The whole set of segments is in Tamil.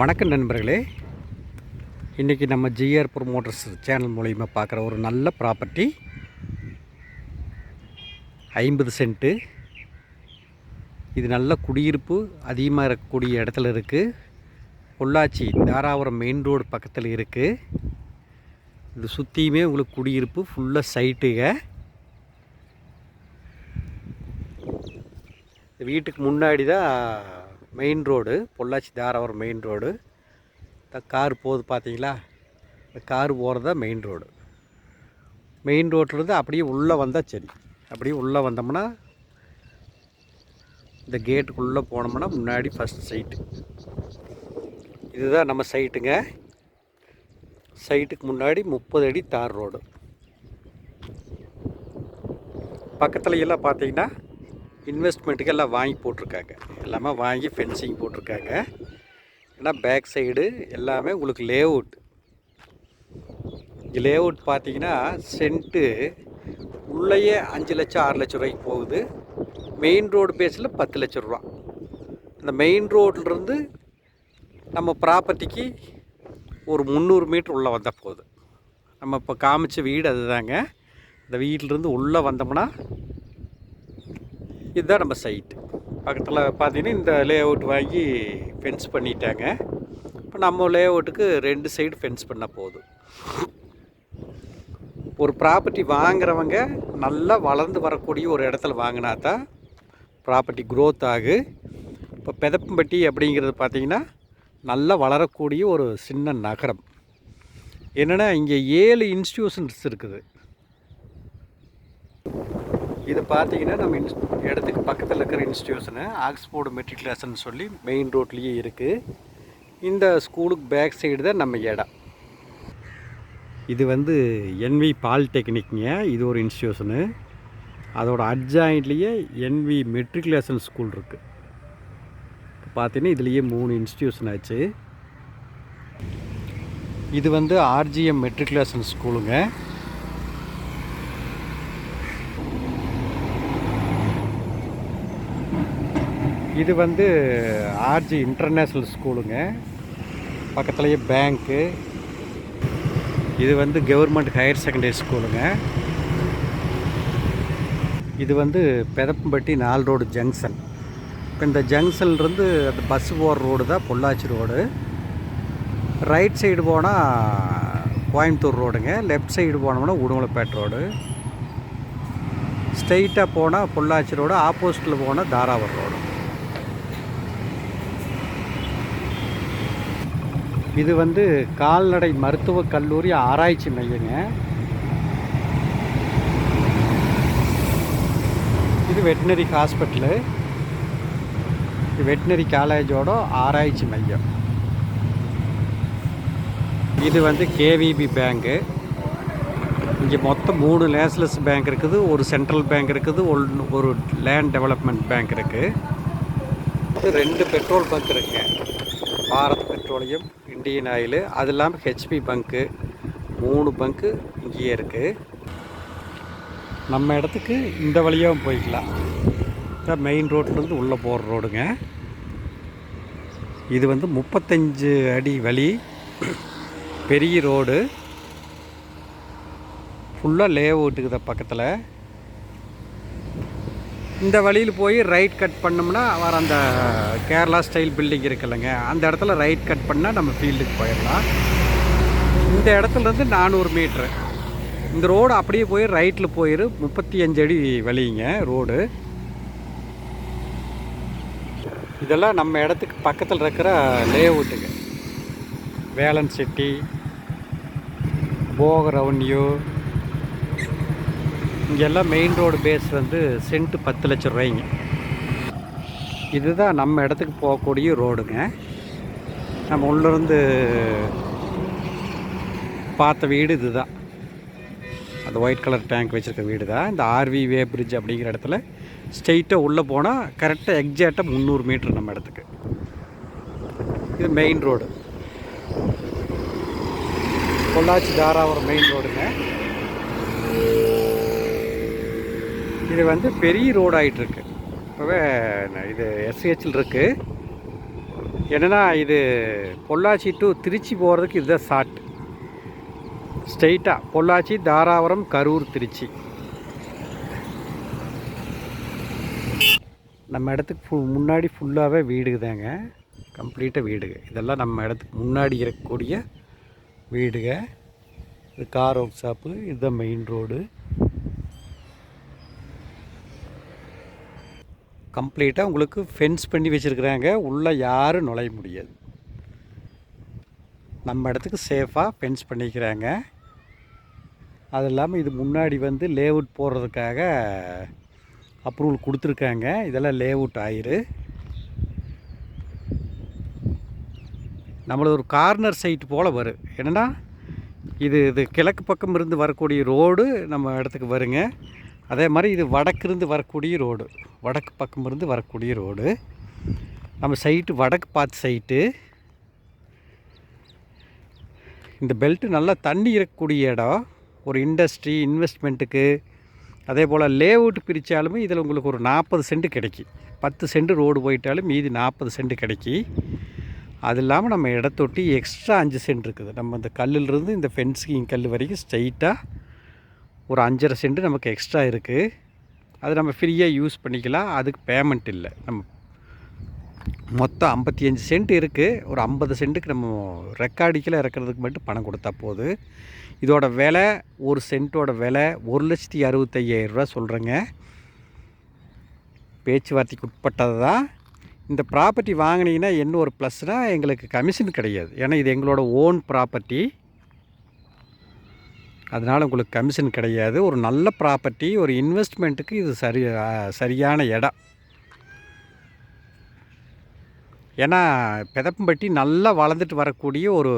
வணக்கம் நண்பர்களே. இன்றைக்கி நம்ம ஜிஆர் ப்ரொமோட்டர்ஸ் சேனல் மூலிமா பார்க்குற ஒரு நல்ல ப்ராப்பர்ட்டி. ஐம்பது சென்ட்டு. இது நல்ல குடியிருப்பு அதிகமாக இருக்கக்கூடிய இடத்துல இருக்குது பொள்ளாச்சி தாராபுரம் மெயின் ரோடு பக்கத்தில் இருக்குது இது சுற்றியுமே உங்களுக்கு குடியிருப்பு ஃபுல்லாக சைட்டுக வீட்டுக்கு முன்னாடி தான் main road Pollachi Dharapuram main road இந்த கார் போகுது பார்த்தீங்களா? இந்த கார் போகிறது தான் மெயின் ரோடு மெயின் ரோட்லேருந்து அப்படியே உள்ளே வந்தால் சரி. அப்படியே உள்ளே வந்தோம்னா இந்த கேட்டுக்குள்ளே போனோம்னா முன்னாடி ஃபஸ்ட் சைட்டு இதுதான் நம்ம சைட்டுங்க சைட்டுக்கு முன்னாடி முப்பது அடி தார் ரோடு பக்கத்துலையெல்லாம் பார்த்தீங்கன்னா இன்வெஸ்ட்மெண்ட்டுக்கு எல்லாம் வாங்கி போட்டிருக்காங்க. எல்லாமே வாங்கி ஃபென்சிங் போட்டிருக்காங்க. ஏன்னா பேக் சைடு எல்லாமே உங்களுக்கு லே அவுட் லே அவுட் பார்த்தீங்கன்னா சென்ட்டு உள்ளேயே அஞ்சு லட்சம் ஆறு லட்சம் ரூபாய்க்கு போகுது. மெயின் ரோடு பேஸில் பத்து லட்சம் ரூபா. அந்த மெயின் ரோட்லேருந்து நம்ம ப்ராப்பர்ட்டிக்கு ஒரு முந்நூறு மீட்ரு உள்ளே வந்தால் போதும். நம்ம இப்போ காமிச்ச வீடு அதுதாங்க. இந்த வீட்டிலேருந்து உள்ளே வந்தோம்னா இதுதான் நம்ம சைட்டு பக்கத்தில் பார்த்தீங்கன்னா இந்த லே அவுட் வாங்கி ஃபென்ஸ் பண்ணிட்டாங்க. இப்போ நம்ம லே அவுட்டுக்கு ரெண்டு சைடு ஃபென்ஸ் பண்ணால் போதும். ஒரு ப்ராப்பர்ட்டி வாங்குறவங்க நல்லா வளர்ந்து வரக்கூடிய ஒரு இடத்துல வாங்கினா தான் ப்ராப்பர்ட்டி க்ரோத் ஆகு. இப்போ பெதப்பம்பட்டி அப்படிங்கிறது பார்த்திங்கன்னா நல்லா வளரக்கூடிய ஒரு சின்ன நகரம். என்னென்னா இங்கே ஏழு இன்ஸ்டியூஷன்ஸ் இருக்குது. இது பார்த்தீங்கன்னா நம்ம இன்ஸ் இடத்துக்கு பக்கத்தில் இருக்கிற இன்ஸ்டியூஷனு ஆக்ஸ்போர்டு மெட்ரிகுலேஷன் சொல்லி மெயின் ரோட்லேயே இருக்குது இந்த ஸ்கூலுக்கு பேக் சைடு தான் நம்ம இடம். இது வந்து என்வி பாலிடெக்னிக்ங்க இது ஒரு இன்ஸ்டியூஷனு அதோட அட்ஜாயின்ட்லேயே என்வி மெட்ரிகுலேஷன் ஸ்கூல் இருக்குது இப்போ பார்த்தீங்கன்னா இதுலேயே மூணு இன்ஸ்டியூஷன் ஆச்சு. இது வந்து ஆர்ஜிஎம் மெட்ரிகுலேஷன் ஸ்கூலுங்க இது வந்து ஆர்ஜி இன்டர்நேஷ்னல் ஸ்கூலுங்க. பக்கத்துலேயே பேங்க்கு. இது வந்து கவர்மெண்ட் ஹையர் செகண்டரி ஸ்கூலுங்க. இது வந்து பெதப்பம்பட்டி நால் ரோடு ஜங்ஷன். இப்போ இந்த ஜங்ஷன்லேருந்து அந்த பஸ் போகிற ரோடு தான் பொள்ளாச்சி ரோடு. ரைட் சைடு போனால் கோயம்புத்தூர் ரோடுங்க. லெஃப்ட் சைடு போனோம்னா உடுமலைப்பேட் ரோடு. ஸ்ட்ரெயிட்டாக போனால் பொள்ளாச்சி ரோடு. ஆப்போசிட்டில் போனால் தாராபுரம் ரோடு. இது வந்து கால்நடை மருத்துவக் கல்லூரி ஆராய்ச்சி மையங்க. இது வெட்டினரி ஹாஸ்பிட்டலு. வெட்டினரி காலேஜோட ஆராய்ச்சி மையம். இது வந்து கேவிபி பேங்க்கு இங்கே மொத்தம் மூணு நேஷ்னல்ஸ் பேங்க் இருக்குது ஒரு சென்ட்ரல் பேங்க் இருக்குது ஒன்று ஒரு லேண்ட் டெவலப்மெண்ட் பேங்க் இருக்குது இது ரெண்டு பெட்ரோல் பங்க் இருக்குங்க. பாரத் பெட்ரோலியம் இந்தியன் ஆயிலு அது இல்லாமல் ஹெச்பி பங்க்கு மூணு பங்க்கு இங்கேயே இருக்குது நம்ம இடத்துக்கு இந்த வழியாகவும் போய்க்கலாம். இதான் மெயின் ரோட்லேருந்து உள்ளே போகிற ரோடுங்க இது வந்து முப்பத்தஞ்சு அடி வழி. பெரிய ரோடு ஃபுல்லாக லே பக்கத்தில். இந்த வழியில் போய் ரைட் கட் பண்ணோம்னா வர அந்த கேரளா ஸ்டைல் பில்டிங் இருக்குல்லங்க. அந்த இடத்துல ரைட் கட் பண்ணால் நம்ம ஃபீல்டுக்கு போயிடலாம். இந்த இடத்துலேருந்து நானூறு மீட்ரு இந்த ரோடு அப்படியே போய் ரைட்டில் போயிரு. முப்பத்தி அஞ்சு அடி வழிங்க ரோடு இதெல்லாம் நம்ம இடத்துக்கு பக்கத்தில் இருக்கிற லே அவுட்டுங்க வேலன் சிட்டி போக ரெவன்யூ இங்கெல்லாம் மெயின் ரோடு பேஸ் வந்து சென்ட்டு பத்து லட்சம் ரூபாய்ங்க. இதுதான் நம்ம இடத்துக்கு போகக்கூடிய ரோடுங்க நம்ம உள்ளேருந்து பார்த்த வீடு இதுதான். அந்த ஒயிட் கலர் டேங்க் வச்சுருக்க வீடு தான் இந்த ஆர்வி வே பிரிட்ஜ் அப்படிங்கிற இடத்துல ஸ்ட்ரெயிட்டாக உள்ளே போனால் கரெக்டாக எக்ஸாக்டாக முந்நூறு மீட்ரு நம்ம இடத்துக்கு. இது main road Pollachi Dharapuram main ரோடுங்க இது வந்து பெரிய ரோடாகிட்டுருக்கு இப்போவே இது எஸ்ஹெச்சில் இருக்குது என்னென்னா இது பொள்ளாச்சி டு திருச்சி போகிறதுக்கு இதுதான் ஷார்ட் ஸ்ட்ரெயிட்டாக பொள்ளாச்சி தாராபுரம் கரூர் திருச்சி. நம்ம இடத்துக்கு ஃபு முன்னாடி ஃபுல்லாகவே வீடுதாங்க கம்ப்ளீட்டாக வீடுங்க. இதெல்லாம் நம்ம இடத்துக்கு முன்னாடி இருக்கக்கூடிய வீடுங்க. இது கார் ஒர்க் ஷாப்பு இதுதான் மெயின் ரோடு கம்ப்ளீட்டாக உங்களுக்கு ஃபென்ஸ் பண்ணி வச்சுருக்குறாங்க. உள்ளே யாரும் நுழைய முடியாது. நம்ம இடத்துக்கு சேஃபாக ஃபென்ஸ் பண்ணிக்கிறாங்க. அது இல்லாமல் இது முன்னாடி வந்து லேஅவுட் போடுறதுக்காக அப்ரூவல் கொடுத்துருக்காங்க. இதெல்லாம் லேஅவுட் ஆயிரு. நம்மளது ஒரு கார்னர் சைட் போல் வரும் என்னென்னா இது இது கிழக்கு பக்கம் இருந்து வரக்கூடிய ரோடு நம்ம இடத்துக்கு வருங்க. அதே மாதிரி இது வடக்கிருந்து வரக்கூடிய ரோடு. வடக்கு பக்கமிருந்து வரக்கூடிய ரோடு. நம்ம சைட்டு வடக்கு பார்த்து சைட்டு. இந்த பெல்ட்டு நல்லா தண்ணி இருக்கக்கூடிய இடம். ஒரு இண்டஸ்ட்ரி இன்வெஸ்ட்மெண்ட்டுக்கு. அதே போல் லேஅவுட் பிரித்தாலுமே இதில் உங்களுக்கு ஒரு நாற்பது சென்ட் கிடைக்கி. பத்து சென்ட் ரோடு போயிட்டாலும் மீதி நாற்பது சென்ட் கிடைக்கி. அது இல்லாமல் நம்ம இடத்தொட்டி எக்ஸ்ட்ரா அஞ்சு சென்ட் இருக்குது. நம்ம இந்த கல்லிலிருந்து இந்த ஃபென்சிங் கல் வரைக்கும் ஸ்ட்ரைட்டாக ஒரு அஞ்சரை சென்ட் நமக்கு எக்ஸ்ட்ரா இருக்குது அது நம்ம ஃப்ரீயாக யூஸ் பண்ணிக்கலாம். அதுக்கு பேமெண்ட் இல்லை. நம்ம மொத்தம் ஐம்பத்தி அஞ்சு சென்ட் இருக்குது ஒரு ஐம்பது சென்ட்டுக்கு நம்ம ரெக்கார்டிக்கில் இறக்குறதுக்கு மட்டும் பணம் கொடுத்தா போது இதோட விலை ஒரு சென்ட்டோட விலை ஒரு லட்சத்தி அறுபத்தையாயிரரூவா சொல்கிறேங்க பேச்சுவார்த்தைக்கு உட்பட்டது தான் இந்த ப்ராப்பர்ட்டி வாங்கினீங்கன்னா என்ன ஒரு ப்ளஸ்னால் எங்களுக்கு கமிஷன் கிடையாது. ஏன்னா இது எங்களோட ஓன் ப்ராப்பர்ட்டி அதனால் உங்களுக்கு கமிஷன் கிடையாது. ஒரு நல்ல ப்ராப்பர்ட்டி ஒரு இன்வெஸ்ட்மெண்ட்டுக்கு இது சரி சரியான இடம். ஏன்னா பெதப்பம்பட்டி நல்லா வளர்ந்துட்டு வரக்கூடிய ஒரு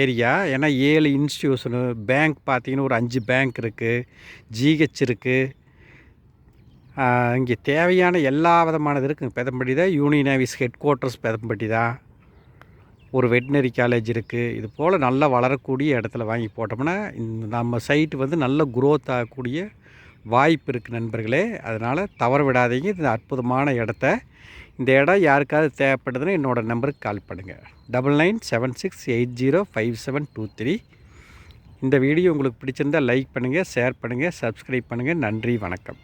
ஏரியா ஏன்னா ஏழு இன்ஸ்டியூஷனு பேங்க் பார்த்தீங்கன்னா ஒரு அஞ்சு பேங்க் இருக்குது ஜிஹெச் இருக்குது இங்கே தேவையான எல்லா விதமானது இருக்குங்க. பெதம்பட்டி தான் union office headquarters Pethampatti தான். ஒரு வெட்டினரி காலேஜ் இருக்குது இது போல் நல்லா வளரக்கூடிய இடத்துல வாங்கி போட்டோம்னா இந்த நம்ம சைட்டு வந்து நல்ல குரோத் ஆகக்கூடிய வாய்ப்பு இருக்குது நண்பர்களே. அதனால் தவற விடாதீங்க. இந்த அற்புதமான இடத்த இந்த இடம் யாருக்காவது தேவைப்படுதுன்னா என்னோடய நம்பருக்கு கால் பண்ணுங்கள் double nine seven six eight zero five seven two three. இந்த வீடியோ உங்களுக்கு பிடிச்சிருந்தால் லைக் பண்ணுங்கள் ஷேர் பண்ணுங்கள் சப்ஸ்கிரைப் பண்ணுங்கள் நன்றி வணக்கம்.